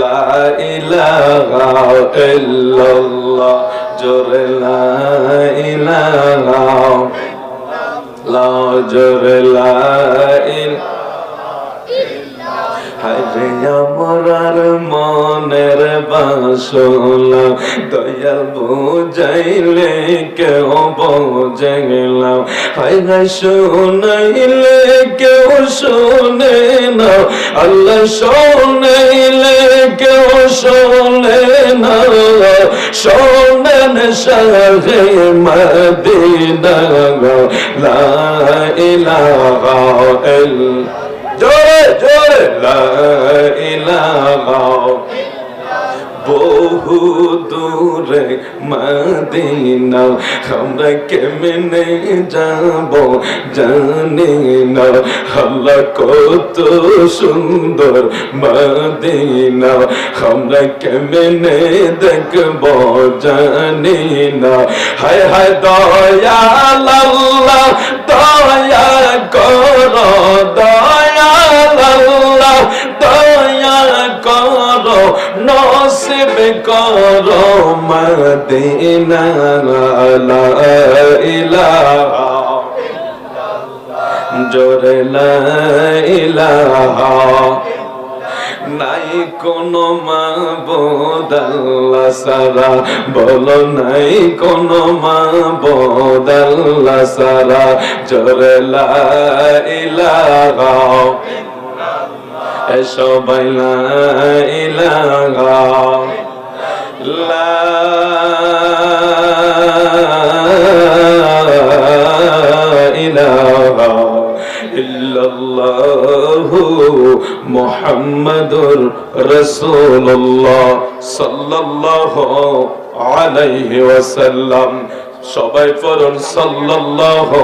লা ইলাহা ইল্লাল্লাহ জোরে লা ইলাহা লা জোরে লা ইলাহা হায়রে আমার আর মনের বাসলা দয়াল বুঝাইলে কেউ বোঝে গেলাম হায়রে শোনাইলে কেউ শোনে না আল্লাহ শোনাইলে কেউ শোনে না শোনেন শাহে মদিনা। লা ইলাহা জোরে জোরে। লা ইলাহা বহু দূরে মদিনা, আমরা কেমনে যাব জানি না। আল্লাহ কত সুন্দর মদিনা, আমরা কেমনে দেখব জানি না। হায় হায় দয়াল আল্লাহ দয়া নসিব করো মদিনা লা ইলাহা জোরে লা ইলাহা নাই কোনো মাবুদ আল্লাহ সারা, বলো নাই কোনো মাবুদ আল্লাহ সারা, জোরে লা ইলাহা এসো বাইলা ইলাহা ইলাহা ইল্লাল্লাহু মুহাম্মাদুর রাসূলুল্লাহ সাল্লাল্লাহু আলাইহি ওয়াসাল্লাম সবাই পড়ুন সাল্লাল্লাহু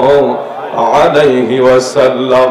আলাইহি ওয়াসাল্লাম